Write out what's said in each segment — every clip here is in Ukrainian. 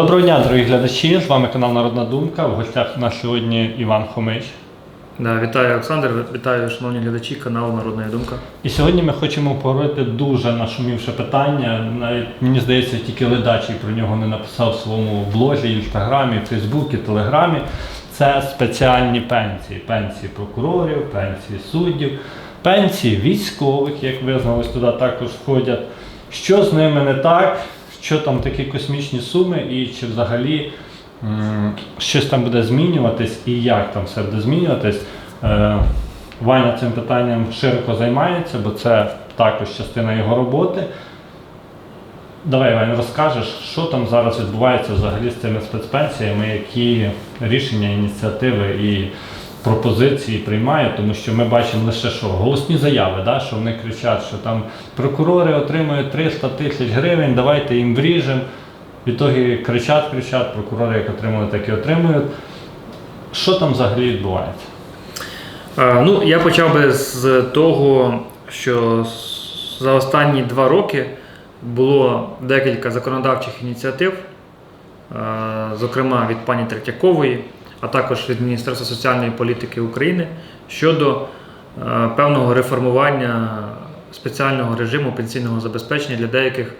Доброго дня, дорогі глядачі! З вами канал Народна Думка. В гостях у нас сьогодні Іван Хомич. Да, вітаю Олександр, вітаю шановні глядачі каналу Народна Думка. І сьогодні ми хочемо поговорити дуже нашумівше питання. Навіть мені здається, тільки ледачий про нього не написав в своєму блозі, інстаграмі, Фейсбуці, Телеграмі. Це спеціальні пенсії. Пенсії прокурорів, пенсії суддів, пенсії військових, як визналось, туди також входять. Що з ними не так, що там такі космічні суми, і чи взагалі щось там буде змінюватись і як там все буде змінюватись. Е, Ваня цим питанням широко займається, бо це також частина його роботи. Давай, Ваня, розкажеш, що там зараз відбувається взагалі з цими спецпенсіями, які рішення, ініціативи і пропозиції приймають, тому що ми бачимо лише що голосні заяви, да, що вони кричать, що там прокурори отримують 300 тисяч гривень, давайте їм вріжемо. Відтоді кричать, кричать, прокурори як отримали, так і отримують. Що там взагалі відбувається? Е, Ну, я почав би з того, що за останні два роки було декілька законодавчих ініціатив, е, зокрема від пані Третьякової, а також від Міністерства соціальної політики України щодо е, певного реформування спеціального режиму пенсійного забезпечення для деяких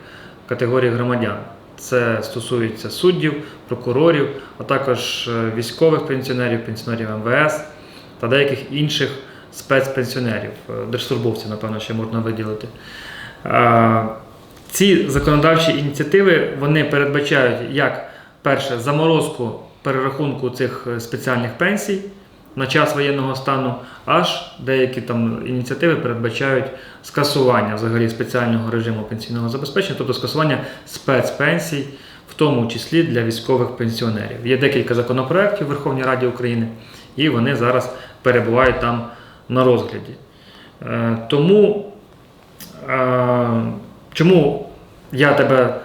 категорій громадян. Це стосується суддів, прокурорів, а також е, військових пенсіонерів, пенсіонерів МВС та деяких інших спецпенсіонерів, е, держслужбовців, напевно, ще можна виділити. Ці законодавчі ініціативи вони передбачають як перше заморозку перерахунку цих е, спеціальних пенсій на час воєнного стану, аж деякі там ініціативи передбачають скасування взагалі спеціального режиму пенсійного забезпечення, тобто скасування спецпенсій, в тому числі для військових пенсіонерів. Є декілька законопроєктів Верховній Раді України, і вони зараз перебувають там на розгляді. Е, Тому е, чому я тебе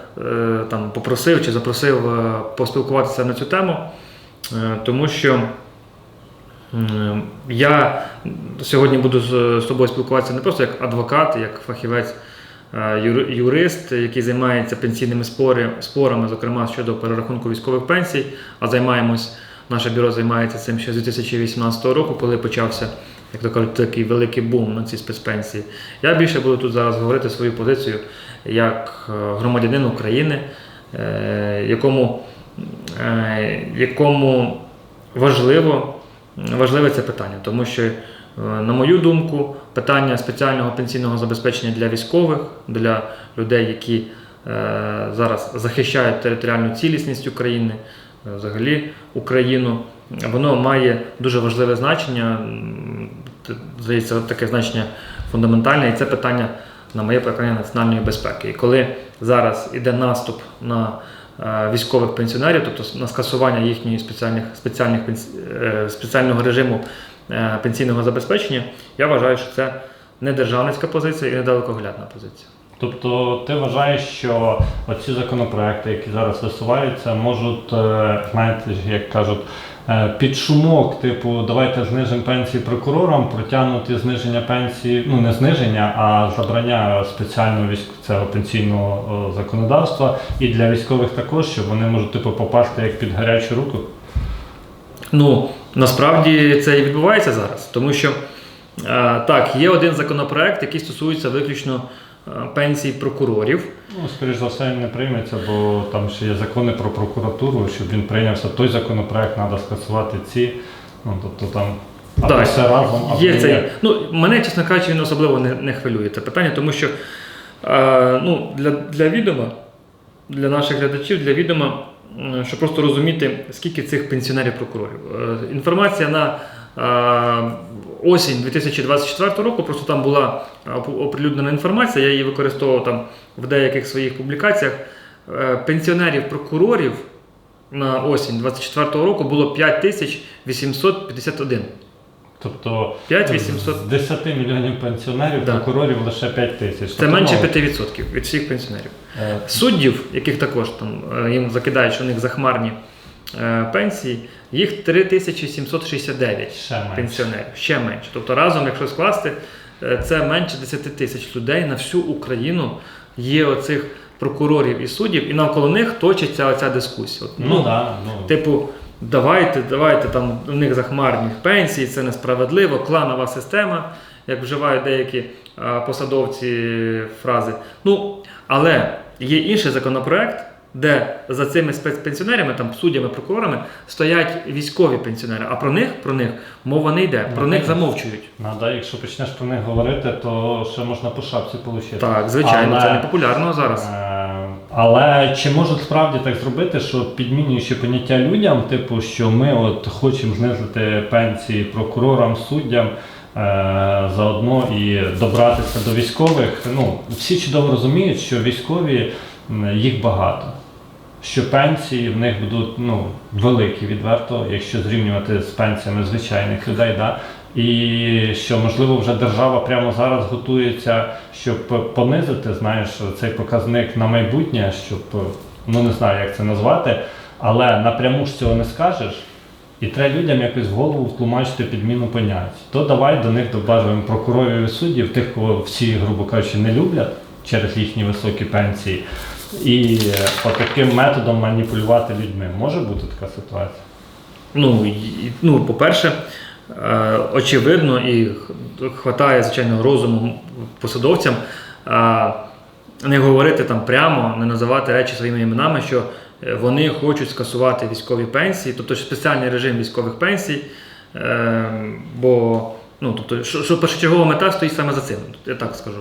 там попросив чи запросив е, поспілкуватися на цю тему? Е, Тому що я сьогодні буду з тобою спілкуватися не просто як адвокат, як фахівець, е, юри- юрист, який займається пенсійними спорами, зокрема щодо перерахунку військових пенсій, а займаємось, наше бюро займається цим ще з 2018 року, коли почався, як то кажуть, такий великий бум на ці спецпенсії. Я більше буду тут зараз говорити свою позицію як е, громадянин України, е, якому, е, якому важливо, важливе це питання, тому що, на мою думку, питання спеціального пенсійного забезпечення для військових, для людей, які зараз захищають територіальну цілісність України, взагалі Україну, воно має дуже важливе значення. Здається, таке значення фундаментальне, і це питання, на моє переконання, національної безпеки. І коли зараз іде наступ на е, військових пенсіонерів, тобто на скасування їхньої спеціальних, спеціальних, е, спеціального режиму е, пенсійного забезпечення, я вважаю, що це не державницька позиція і недалекоглядна позиція. Тобто ти вважаєш, що оці законопроекти, які зараз висуваються, можуть, е, знаєте, як кажуть, е, під шумок, типу, давайте знижимо пенсії прокурорам, протягнути зниження пенсії, ну не зниження, а забрання спеціального цього пенсійного е, законодавства і для військових також, що вони можуть типу попасти як під гарячу руку. Ну, насправді це і відбувається зараз, тому що так, є один законопроект, який стосується виключно пенсій прокурорів. Ну, скоріш за все, він не прийметься, бо там ще є закони про прокуратуру, щоб він прийнявся той законопроект, треба скасувати ці. Ну, тобто там або Так, все разом, або Є цей, ну, мене, чесно кажучи, він особливо не, не хвилює це питання, тому що е, ну, для, для відома, для наших глядачів, для відома, щоб просто розуміти, скільки цих пенсіонерів-прокурорів. Е, інформація на е, осінь 2024 року, просто там була оприлюднена інформація, я її використовував там в деяких своїх публікаціях. Е, пенсіонерів-прокурорів на осінь 2024 року було 5851. Тобто 5800. з 10 мільйонів пенсіонерів, Да. прокурорів лише 5 тисяч. Це Тобто, менше ну, 5% від всіх пенсіонерів. е, Суддів, яких також там е, їм закидають, що у них захмарні е, пенсії, їх 3769 Ще пенсіонерів, ще менше. Тобто разом, якщо скласти, е, це менше 10 тисяч людей на всю Україну. Є оцих прокурорів і суддів, і навколо них точиться оця дискусія. От, Ну, да, ну, Типу, давайте, давайте там у них захмарні пенсії, це несправедливо, кланова система, як вживають деякі а, посадовці фрази. Ну, але є інший законопроект, де за цими спецпенсіонерами, там суддями, прокурорами, стоять військові пенсіонери. А про них, про них мова не йде, про них замовчують. ну, да, якщо почнеш про них говорити, то ще можна по шапці отримати. Так, звичайно, Але- це не популярно зараз. Е, Але чи можуть справді так зробити, що підмінюючи поняття людям, типу, що ми от хочемо знизити пенсії прокурорам, суддям, е, заодно і добратися до військових? Ну, всі чудово розуміють, що військові їх багато. Що пенсії в них будуть ну, великі, відверто, якщо зрівнювати з пенсіями звичайних людей. Да? І що можливо вже держава прямо зараз готується, щоб понизити, знаєш, цей показник на майбутнє, щоб ну не знаю, як це назвати, але напряму ж цього не скажеш. І треба людям якось в голову втлумачити підміну понять. То давай до них добавимо прокурорів і суддів, тих, кого всі, грубо кажучи, не люблять через їхні високі пенсії. І е, таким методом маніпулювати людьми. Може бути така ситуація? Ну, і- ну по-перше, е, очевидно і хватає, звичайно, розуму посадовцям е, не говорити там прямо, не називати речі своїми іменами, що е, вони хочуть скасувати військові пенсії, тобто спеціальний режим військових пенсій. Е, бо ну, тобто, що, що першочергова мета стоїть саме за цим, я так скажу.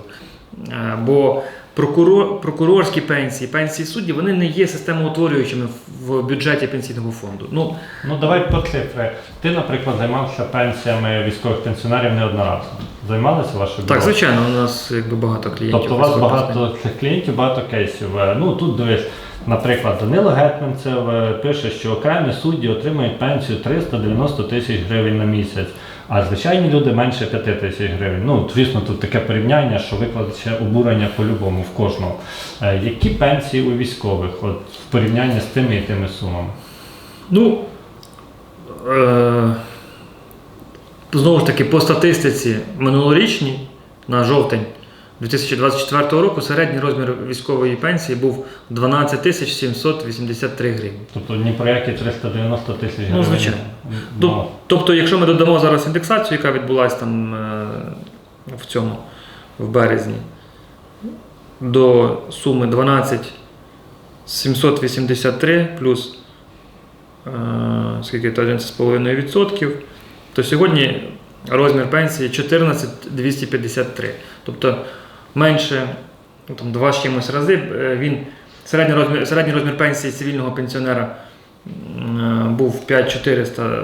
Е, бо прокурор, прокурорські пенсії, пенсії суддів, вони не є системоутворюючими в- в бюджеті пенсійного фонду. Ну, Ну давай по цифри. Ти, наприклад, займався пенсіями військових пенсіонерів неодноразово. Займалися ваші Так, звичайно, у нас якби багато клієнтів. Тобто у вас багато цих клієнтів, багато кейсів. Е, Ну тут дивись, наприклад, Данило Гетманцев е, пише, що окремі судді отримують пенсію 390 тисяч гривень на місяць, а звичайні люди менше 5 тисяч гривень. Ну, звісно, тут таке порівняння, що викладеться обурення по-любому в кожного. Е, Які пенсії у військових от, в порівнянні з тими і тими сумами? Ну, е, знову ж таки, по статистиці минулорічні на жовтень 2024 року середній розмір військової пенсії був 12 тисяч 783 гривні. Тобто ні про які 390 тисяч гривень. Ну, звичайно. Ну, Тоб- Тобто, якщо ми додамо зараз індексацію, яка відбулася там е, в цьому в березні, до суми 12 783 плюс е, скільки то 11,5%, то сьогодні розмір пенсії 14 253. Тобто менше ну, там, два з чимось рази е, він середній розмір, середній розмір пенсії цивільного пенсіонера е, був 5400 е,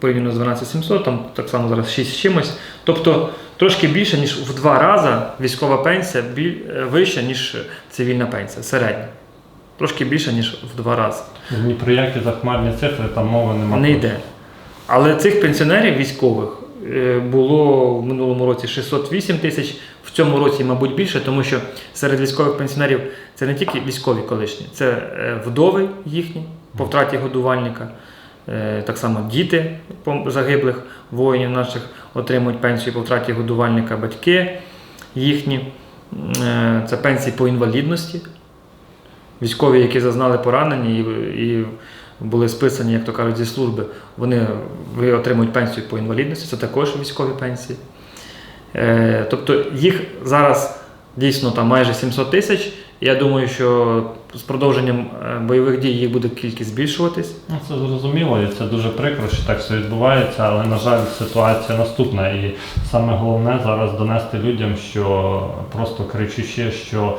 порівняно з 12700, там так само зараз 6 з чимось. Тобто трошки більше, ніж в два рази військова пенсія біль, вища, ніж цивільна пенсія, середня. Трошки більше, ніж в два рази. Ні про які захмарні цифри там мови немає. Не йде. Але цих пенсіонерів військових було в минулому році 608 тисяч, в цьому році, мабуть, більше, тому що серед військових пенсіонерів це не тільки військові колишні, це е, вдови їхні по втраті годувальника. Е, Так само діти загиблих воїнів наших отримують пенсію по втраті годувальника, батьки їхні. Е, Це пенсії по інвалідності. Військові, які зазнали поранення і, були списані, як то кажуть, зі служби, вони отримують пенсію по інвалідності, це також військові пенсії. Е, тобто їх зараз дійсно там майже 700 тисяч. Я думаю, що з продовженням е, бойових дій їх буде кількість збільшуватись. Ну, це зрозуміло, і це дуже прикро, що так все відбувається, але на жаль, ситуація наступна. І саме головне зараз донести людям, що просто кричучи, що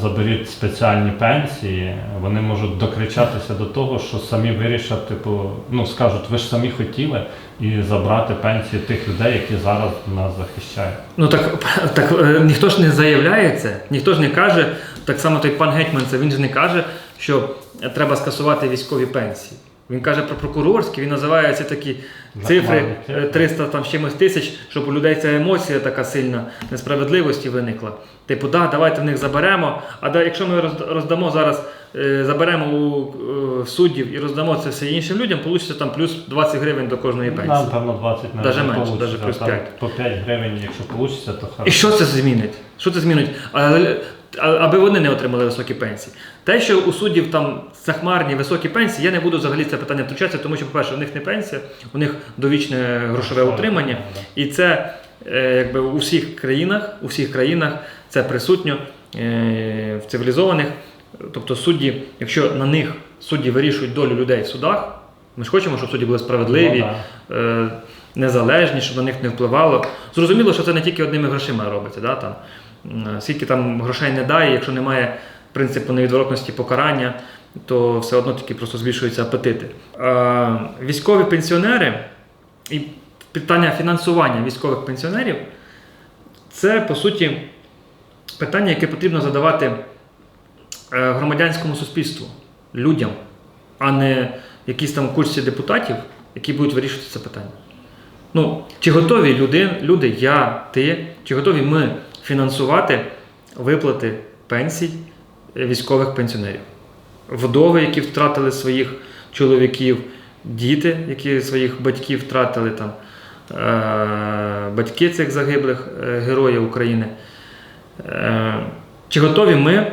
заберіть спеціальні пенсії, вони можуть докричатися до того, що самі вирішать, типу, ну скажуть, ви ж самі хотіли і забрати пенсії тих людей, які зараз нас захищають. Ну так, так е, ніхто ж не заявляє це, ніхто ж не каже, так само той пан Гетьман, це він ж не каже, що треба скасувати військові пенсії. Він каже про прокурорські, він називає ці такі цифри Захмарні цифри. е, 300 там чимось тисяч, щоб у людей ця емоція така сильна несправедливості виникла. Типу, да, давайте в них заберемо. А да, якщо ми роздамо зараз, е, заберемо у е, суддів і роздамо це все іншим людям, вийде там плюс 20 гривень до кожної пенсії. Нам, певно, 20 не Даже менше, даже плюс 5. По 5 гривень, якщо вийде, то І що це змінить? Що це змінить? Аби вони не отримали високі пенсії. Те, що у суддів там захмарні високі пенсії, я не буду взагалі це питання втручатися, тому що, по-перше, у них не пенсія, у них довічне грошове утримання. І це е, якби у всіх країнах, у всіх країнах це присутньо е, в цивілізованих. Тобто судді, якщо на них судді вирішують долю людей в судах, ми ж хочемо, щоб судді були справедливі, Ну, е, незалежні, щоб на них не впливало. Зрозуміло, що це не тільки одними грошима робиться. Да? Там, скільки там грошей не дає, якщо немає принципу невідворотності покарання, то все одно тільки просто збільшуються апетити. Е, військові пенсіонери і питання фінансування військових пенсіонерів це по суті питання, яке потрібно задавати е, громадянському суспільству, людям, а не якісь там курсі депутатів, які будуть вирішувати це питання. Ну, чи готові люди, люди, я, ти, чи готові ми фінансувати виплати пенсій військових пенсіонерів? Вдови, які втратили своїх чоловіків, діти, які своїх батьків втратили там, е- батьки цих загиблих е, героїв України. Е- чи готові ми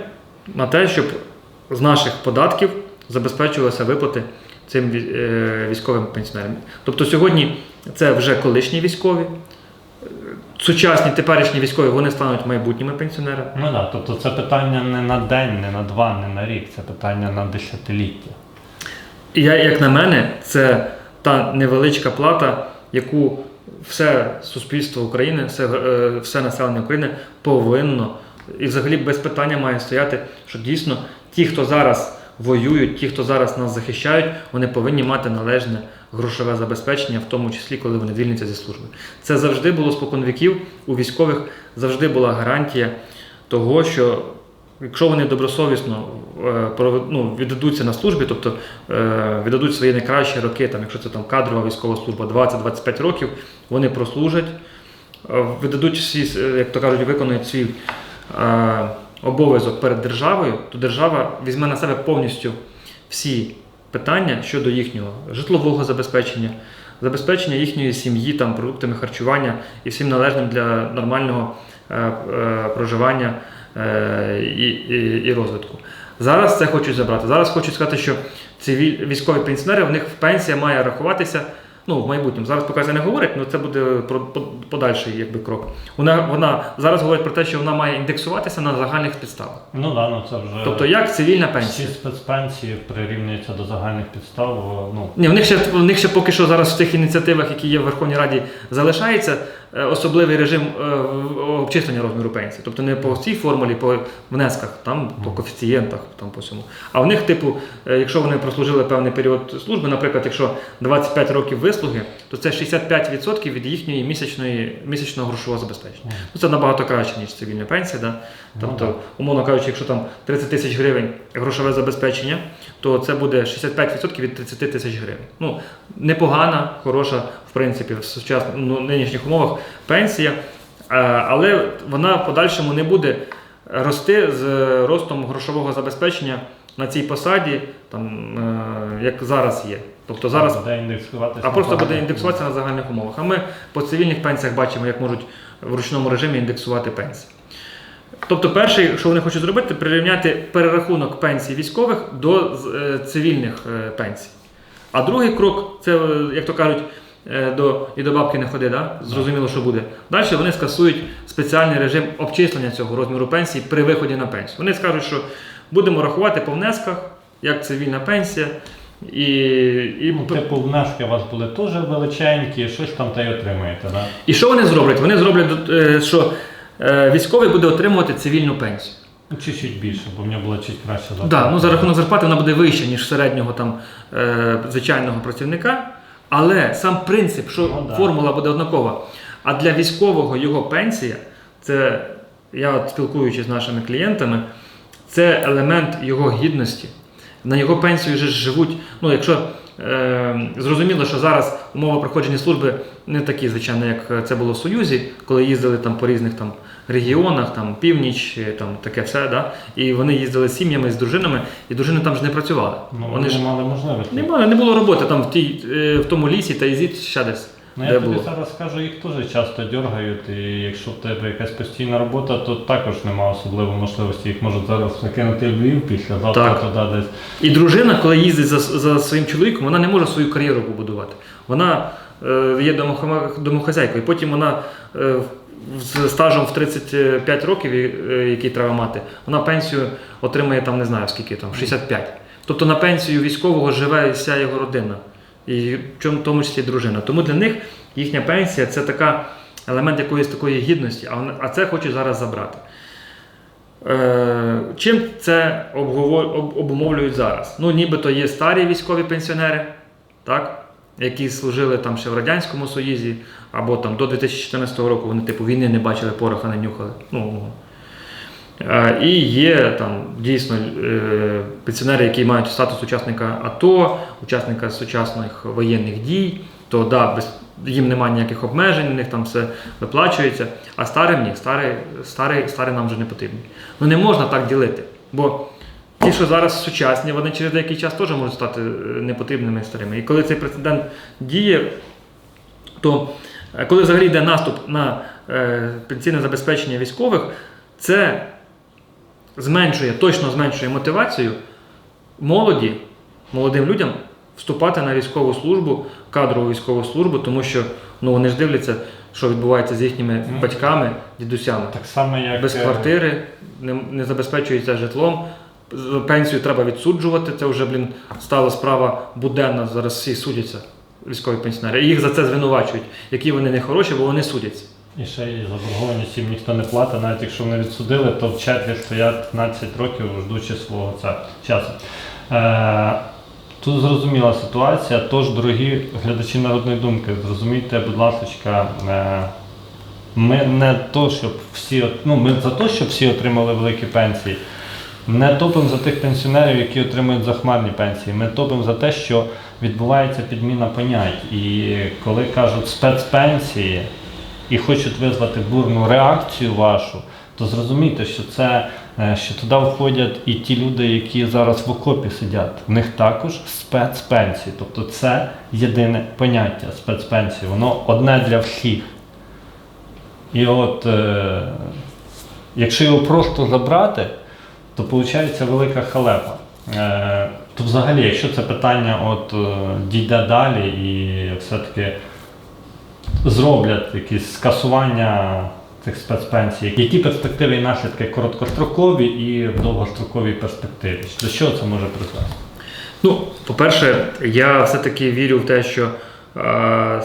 на те, щоб з наших податків забезпечувалися виплати цим військовим пенсіонерам? Тобто сьогодні це вже колишні військові, сучасні теперішні військові вони стануть майбутніми пенсіонерами. Ну да, тобто це питання не на день, не на два, не на рік, це питання на десятиліття. І я, як на мене, це та невеличка плата, яку все суспільство України, все, е, все населення України повинно і взагалі без питання має стояти, що дійсно ті, хто зараз воюють, ті, хто зараз нас захищають, вони повинні мати належне грошове забезпечення, в тому числі, коли вони звільняться зі служби. Це завжди було спокон віків. У військових завжди була гарантія того, що якщо вони добросовісно е, ну, віддадуться на службі, тобто е, віддадуть свої найкращі роки, там, якщо це там кадрова військова служба 20-25 років, вони прослужать, е, видадуть всі, як то кажуть, виконують свій обов'язок перед державою, то держава візьме на себе повністю всі питання щодо їхнього житлового забезпечення, забезпечення їхньої сім'ї там, продуктами харчування і всім належним для нормального е, е, проживання е, і, і, і розвитку. Зараз це хочуть забрати. Зараз хочуть сказати, що ці військові пенсіонери, в них пенсія має рахуватися. Ну, в майбутньому. Зараз поки це не говорить, але це буде про- по- подальший якби, крок. Вона, вона зараз говорить про те, що вона має індексуватися на загальних підставах. Ну да, ну це вже Тобто як цивільна всі пенсія. спецпенсії прирівнюються до загальних підстав. Ну Ні, в них ще в них ще поки що зараз в тих ініціативах, які є в Верховній Раді, залишається особливий режим е, обчислення розміру пенсії. Тобто не по цій формулі, по внесках, там по коефіцієнтах, там по всьому. А в них, типу, е, якщо вони прослужили певний період служби, наприклад, якщо 25 років вислуги, то це 65% від їхньої місячної місячного грошового забезпечення. Ну це набагато краще ніж цивільна пенсія. Да? Ну, Тобто, умовно кажучи, якщо там 30 тисяч гривень грошове забезпечення, то це буде 65% від 30 тисяч гривень. Ну, непогана, хороша, принципі, в сучасних ну, нинішніх умовах пенсія, Е, але вона в подальшому не буде рости з ростом грошового забезпечення на цій посаді, там, е, як зараз є. Тобто зараз буде індексуватися. а просто буде індексуватися на загальних умовах. А ми по цивільних пенсіях бачимо, як можуть в ручному режимі індексувати пенсії. Тобто, перше, що вони хочуть зробити, прирівняти перерахунок пенсій військових до е, цивільних пенсій. А другий крок це, як то кажуть, до, і до бабки не ходи, да? зрозуміло, що буде. Далі вони скасують спеціальний режим обчислення цього розміру пенсії при виході на пенсію. Вони скажуть, що будемо рахувати по внесках, як цивільна пенсія. І, і Ну, типу, внески у вас були теж величенькі, щось там та й отримаєте, да? І що вони зроблять? Вони зроблять, е, що е, військовий буде отримувати цивільну пенсію. Чуть-чуть більше, бо в нього була чуть краще зарплата. Да, ну, за рахунок зарплати вона буде вища, ніж середнього там, е, звичайного працівника. Але сам принцип, що Ну, да. формула буде однакова. А для військового його пенсія, це я от спілкуючись з нашими клієнтами, це елемент його гідності. На його пенсію вже живуть. Ну, якщо е, зрозуміло, що зараз умови проходження служби не такі, звичайно, як це було в Союзі, коли їздили там по різних там регіонах, там північ, е, там таке все, да? і вони їздили з сім'ями, з дружинами, і дружини там ж не працювали. Ну, вони ж мали можливості. не було, не було роботи там в, тій, е, в тому лісі та ізі ще десь. Ну я тобі було. зараз скажу, їх теж часто дергають, і якщо в тебе якась постійна робота, то також немає особливої можливості. Їх можуть зараз закинути в Львів після завтра Так. туди десь. І дружина, коли їздить за, за своїм чоловіком, вона не може свою кар'єру побудувати. Вона е, є домохазяйкою, потім вона е, з стажем в 35 років, е, який треба мати, вона пенсію отримує там не знаю скільки там, 65. Тобто на пенсію військового живе вся його родина, і в тому числі дружина. Тому для них їхня пенсія це така елемент якоїсь такої гідності, а, це хочуть зараз забрати. Е, чим це обумовлюють зараз? Ну, нібито є старі військові пенсіонери, так? які служили там ще в Радянському Союзі, або там до 2014 року вони типу війни не бачили, пороха не нюхали. Ну, Е, І є там дійсно е, пенсіонери, які мають статус учасника АТО, учасника сучасних воєнних дій, то да, без, їм немає ніяких обмежень, у них там все виплачується. А старим ні, старі, старі, старі нам вже не потрібні. Ну не можна так ділити. Бо ті, що зараз сучасні, вони через деякий час теж можуть стати е, непотрібними старими. І коли цей прецедент діє, то коли взагалі йде наступ на е, пенсійне забезпечення військових, це зменшує, точно зменшує мотивацію молоді, молодим людям вступати на військову службу, кадрову військову службу, тому що ну, вони ж дивляться, що відбувається з їхніми батьками, дідусями. Так само, як Без е, квартири, не, не забезпечується житлом. Пенсію треба відсуджувати. Це вже, блін, стала справа буденна. Зараз всі судяться, військові пенсіонери. Їх за це звинувачують, які вони не хороші, бо вони судяться. І ще й заборгованість їм ніхто не платить, навіть якщо вони відсудили, то в черзі стоять 15 років, ждучи свого часу. Е, тут зрозуміла ситуація. Тож, дорогі глядачі народної думки, зрозумійте, будь ласка, е, ми не то, щоб всі ну, ми за те, щоб всі отримали великі пенсії. Не топимо за тих пенсіонерів, які отримують захмарні пенсії. Ми топимо за те, що відбувається підміна понять. І коли кажуть спецпенсії і хочуть визвати бурну реакцію вашу, то зрозумійте, що це е, що туди входять і ті люди, які зараз в окопі сидять. В них також спецпенсії. Тобто це єдине поняття спецпенсії. Воно одне для всіх. І от е, якщо його просто забрати, то виходить велика халепа. Е, то взагалі, якщо це питання от, е, дійде далі і все-таки зроблять якісь скасування цих спецпенсій, які перспективи і наслідки короткострокові і в довгостроковій перспективі? До чого це може призвести? Ну, по-перше, я все-таки вірю в те, що е,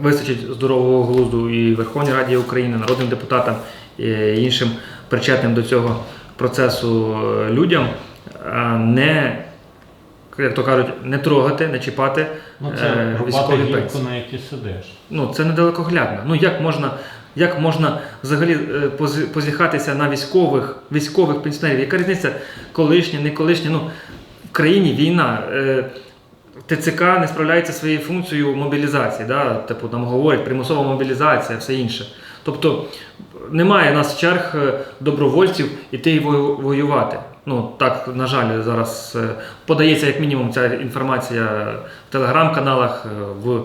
вистачить здорового глузду і Верховній Раді України, народним депутатам і іншим причетним до цього процесу е, людям е, не, як то кажуть, не трогати, не чіпати Ну, е, це рубати військові гілку, пенсії. на якій сидиш. Ну, це недалекоглядно. Ну як можна, як можна взагалі е, позіхатися на військових, військових пенсіонерів? Яка різниця колишня, не колишня? Ну, в країні війна. Е, ТЦК не справляється своєю функцією мобілізації, да? типу там говорять примусова мобілізація, все інше. Тобто немає у нас черг е, добровольців іти воювати. Ну так, на жаль, зараз е, подається як мінімум ця інформація в телеграм-каналах, е, в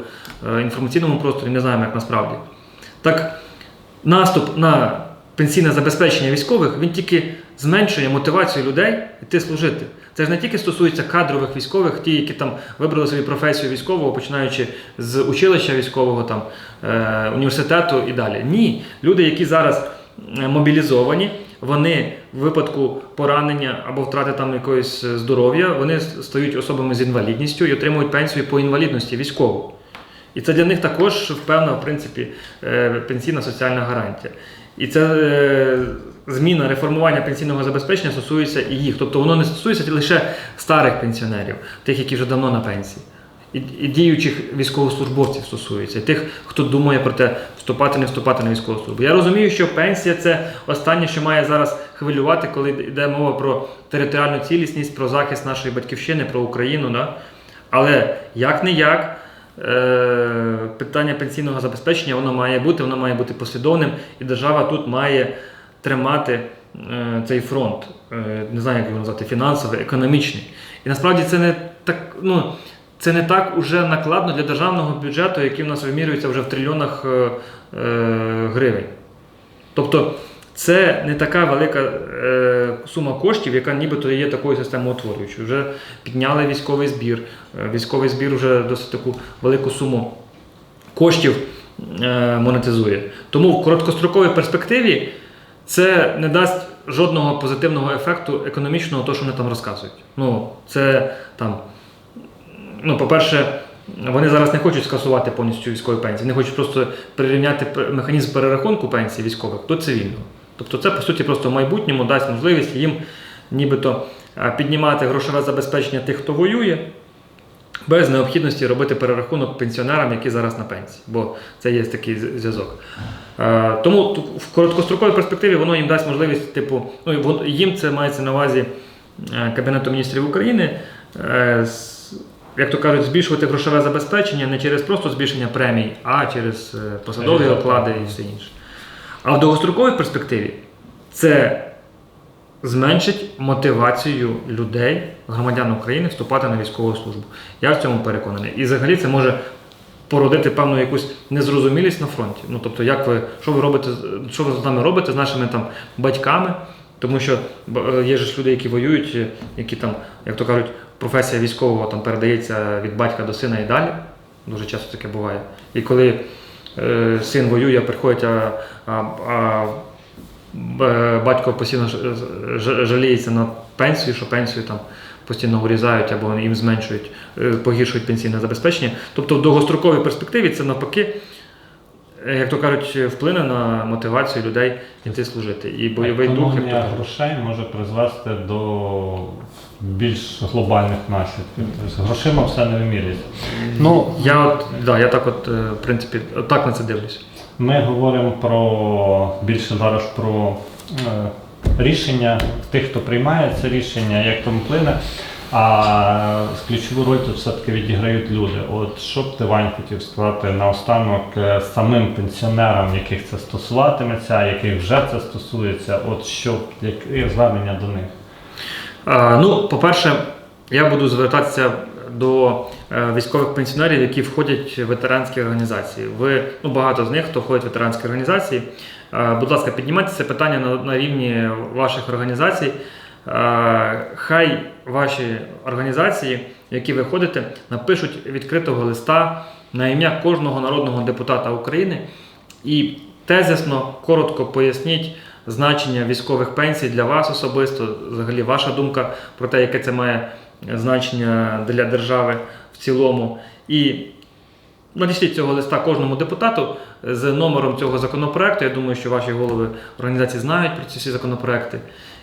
е, інформаційному просторі, не знаємо, як насправді. Так, наступ на пенсійне забезпечення військових він тільки зменшує мотивацію людей йти служити. Це ж не тільки стосується кадрових військових, ті, які там вибрали собі професію військового, починаючи з училища військового, там, університету і далі. Ні, люди, які зараз мобілізовані, вони в випадку поранення або втрати там якогось е, здоров'я, вони стають особами з інвалідністю і отримують пенсію по інвалідності військову. І це для них також певна, в принципі, е, пенсійна соціальна гарантія. І це е, зміна реформування пенсійного забезпечення стосується і їх. Тобто воно не стосується лише старих пенсіонерів, тих, які вже давно на пенсії. І, діючих військовослужбовців стосується, і тих, хто думає про те, вступати, не вступати на військову службу. Я розумію, що пенсія це останнє, що має зараз хвилювати, коли йде мова про територіальну цілісність, про захист нашої батьківщини, про Україну. Да? Але як не як, е, питання пенсійного забезпечення воно має бути, воно має бути послідовним, і держава тут має тримати е, цей фронт, е, не знаю, як його назвати, фінансовий, економічний. І насправді це не так. Ну, це не так уже накладно для державного бюджету, який в нас вимірюється вже в трильйонах е, е, гривень. Тобто це не така велика е, сума коштів, яка нібито є такою системоутворюючою. Вже підняли військовий збір. Е, Військовий збір вже досить таку велику суму коштів е, монетизує. Тому в короткостроковій перспективі це не дасть жодного позитивного ефекту економічного, того, що вони там розказують. Ну, це там, ну, по-перше, вони зараз не хочуть скасувати повністю військові пенсії, вони хочуть просто прирівняти механізм перерахунку пенсій військових до цивільного. Тобто це, по суті, просто в майбутньому дасть можливість їм нібито е, піднімати грошове забезпечення тих, хто воює, без необхідності робити перерахунок пенсіонерам, які зараз на пенсії, бо це є такий зв'язок. Е, Тому в короткостроковій перспективі воно їм дасть можливість, типу, ну їм це мається на увазі е, Кабінету міністрів України. Е, Як то кажуть, збільшувати грошове забезпечення не через просто збільшення премій, а через е, посадові оклади і все інше. А в довгостроковій перспективі це зменшить мотивацію людей, громадян України, вступати на військову службу. Я в цьому переконаний. І взагалі це може породити певну якусь незрозумілість на фронті. Ну тобто, як ви, що ви робите, що ви з нами робите, з нашими там батьками, тому що е, є ж люди, які воюють, е, які там, як то кажуть, професія військового там передається від батька до сина і далі. Дуже часто таке буває. І коли е, син воює, приходить, а, а, а батько постійно жаліється на пенсію, що пенсію там постійно урізають або їм зменшують, е, погіршують пенсійне забезпечення. Тобто в довгостроковій перспективі це навпаки, е, як то кажуть, вплине на мотивацію людей йти служити. І бойовий дух, як то кажуть. грошей може призвести до більш глобальних наслідків. Тобто грошима все не вимірюється. Ну, Я от, да, я так от, е, в принципі, так на це дивлюсь. Ми говоримо про більше зараз про е, рішення тих, хто приймає це рішення, як там вплине. А ключову роль тут все-таки відіграють люди. От що б ти Вань хотів сказати наостанок е, самим пенсіонерам, яких це стосуватиметься, яких вже це стосується, от що яке звернення до них? А, ну, по-перше, я буду звертатися до е, військових пенсіонерів, які входять в ветеранські організації. Ви ну багато з них, хто входить в ветеранські організації. Будь ласка, піднімайте це питання на, на рівні ваших організацій. Хай ваші організації, які ви ходите, напишуть відкритого листа на ім'я кожного народного депутата України і тезисно, коротко поясніть значення військових пенсій для вас особисто, взагалі ваша думка про те, яке це має значення для держави в цілому. І надішліть цього листа кожному депутату з номером цього законопроекту. Я думаю, що ваші голови організації знають про ці всі законопроекти.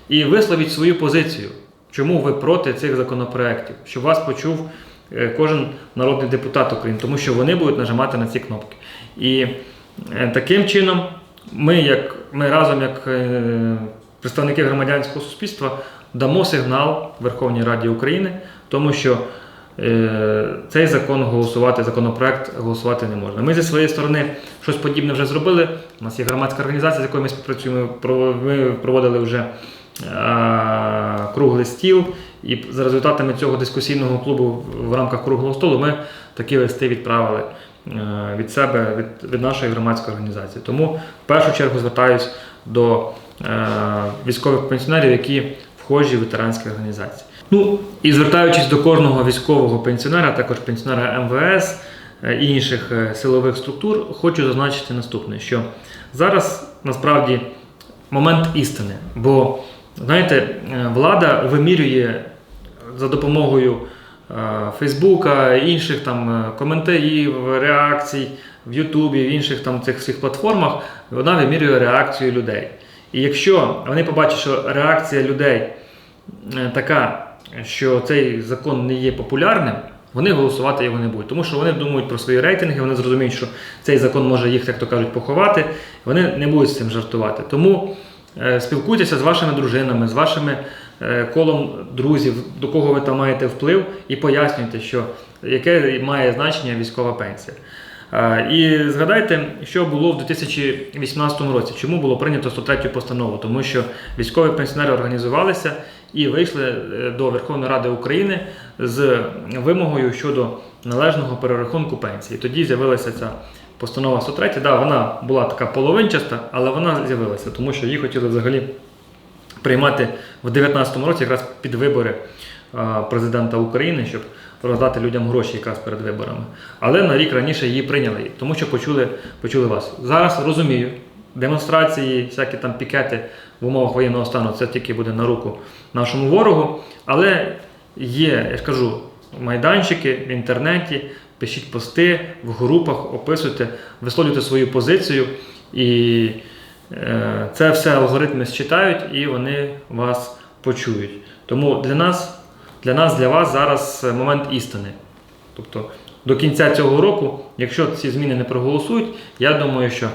І висловіть свою позицію, чому ви проти цих законопроектів, щоб вас почув е, кожен народний депутат України, тому що вони будуть нажимати на ці кнопки. І е, таким чином ми, як ми разом, як е, представники громадянського суспільства, дамо сигнал Верховній Раді України, тому що цей закон голосувати, законопроект голосувати не можна. Ми зі своєї сторони щось подібне вже зробили. У нас є громадська організація, з якою ми співпрацюємо. Ми проводили вже круглий стіл, і за результатами цього дискусійного клубу в рамках круглого столу ми такі листи відправили е, від себе, від, від нашої громадської організації. Тому в першу чергу звертаюсь до е, військових пенсіонерів, які вхожі в ветеранські організації. Ну і звертаючись до кожного військового пенсіонера, також пенсіонера МВС е, і інших е, силових структур, хочу зазначити наступне: що зараз насправді момент істини. Бо, знаєте, е, влада вимірює за допомогою е, Фейсбука, інших там е, коментарів, реакцій в Ютубі, в інших там цих всіх платформах, вона вимірює реакцію людей. І якщо вони побачать, що реакція людей така, що цей закон не є популярним, вони голосувати його не будуть. Тому що вони думають про свої рейтинги, вони зрозуміють, що цей закон може їх, як то кажуть, поховати, вони не будуть з цим жартувати. Тому спілкуйтеся з вашими дружинами, з вашими е, колом друзів, до кого ви там маєте вплив, і пояснюйте, що яке має значення військова пенсія. Е, І згадайте, що було в 2018 році. Чому було прийнято 103 постанову? Тому що військові пенсіонери організувалися і вийшли е, до Верховної Ради України з вимогою щодо належного перерахунку пенсії. Тоді з'явилася ця постанова 103. Да, вона була така половинчаста, але вона з'явилася, тому що її хотіли взагалі приймати в 2019 році якраз під вибори президента України, щоб роздати людям гроші якраз перед виборами. Але на рік раніше її прийняли, тому що почули, почули вас. Зараз розумію, демонстрації, всякі там пікети в умовах воєнного стану, це тільки буде на руку нашому ворогу. Але є, я ж кажу, майданчики в інтернеті, пишіть пости в групах, описуйте, висловлюйте свою позицію. І е, це все алгоритми считають і вони вас почують. Тому для нас, для нас, для вас зараз е, момент істини. Тобто до кінця цього року, якщо ці зміни не проголосують, я думаю, що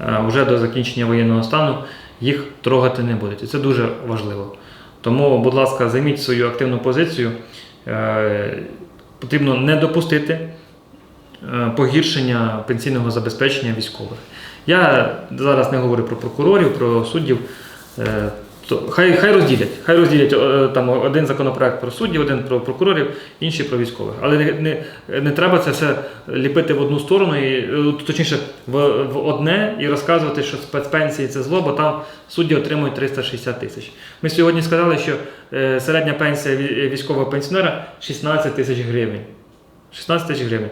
е, вже до закінчення воєнного стану їх трогати не будуть. І це дуже важливо. Тому, будь ласка, займіть свою активну позицію. Потрібно не допустити погіршення пенсійного забезпечення військових. Я зараз не говорю про прокурорів, про суддів. Е, хай, хай розділять. Хай розділять е, там один законопроект про суддів, один про прокурорів, інший про військових. Але не, не, треба це все ліпити в одну сторону, і, е, точніше, в, в одне і розказувати, що спецпенсії це зло, бо там судді отримують 360 тисяч. Ми сьогодні сказали, що е, середня пенсія військового пенсіонера 16 тисяч гривень. 16 тисяч гривень.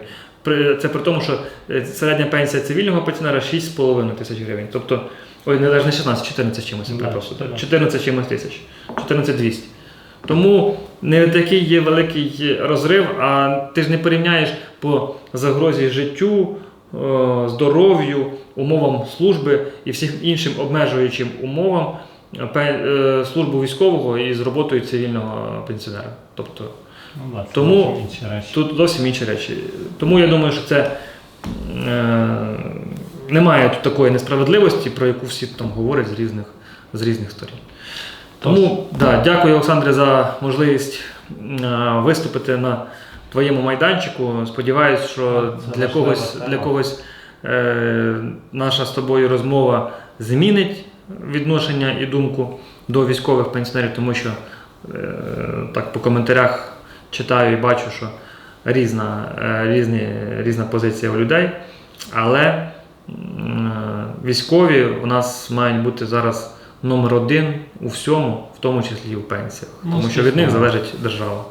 Це при тому, що е, середня пенсія цивільного пенсіонера 6,5 тисяч гривень. Тобто, ой, не навіть не 16, 14 чимось, я перепрошую. 14. 14 чимось тисяч. 14 200. Тому не такий є великий розрив, а ти ж не порівняєш по загрозі життю, е, здоров'ю, умовам служби і всім іншим обмежуючим умовам е, службу військового і з роботою цивільного пенсіонера. Тобто Ну, да, Тому інші речі. Тут зовсім інші речі. Тому я думаю, що це е, немає тут такої несправедливості, про яку всі там говорять з різних, з різних сторін. Тому да, дякую, Олександре, за можливість е, виступити на твоєму майданчику. Сподіваюсь, що Це для когось, для когось е, наша з тобою розмова змінить відношення і думку до військових пенсіонерів, тому що е, так по коментарях читаю і бачу, що різна, е, різні, різна позиція у людей. Але е, військові у нас мають бути зараз номер один у всьому, в тому числі і у пенсіях. Ну, Тому що від них залежить держава.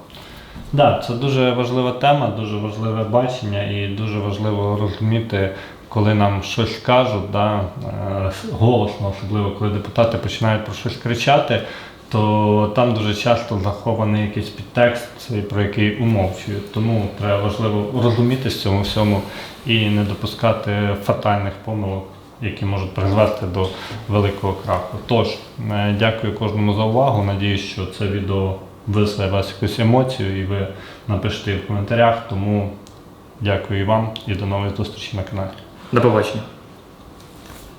Да, це дуже важлива тема, дуже важливе бачення і дуже важливо розуміти, коли нам щось кажуть, да, е, голосно, особливо коли депутати починають про щось кричати, то там дуже часто захований якийсь підтекст, про який умовчують. Тому треба важливо розумітися в цьому всьому і не допускати фатальних помилок, які можуть призвести до великого краху. Тож, е, дякую кожному за увагу. Надіюсь, що це відео висле вас якусь емоцію і ви напишете в коментарях. Тому дякую і вам і до нових зустрічей на каналі. До побачення.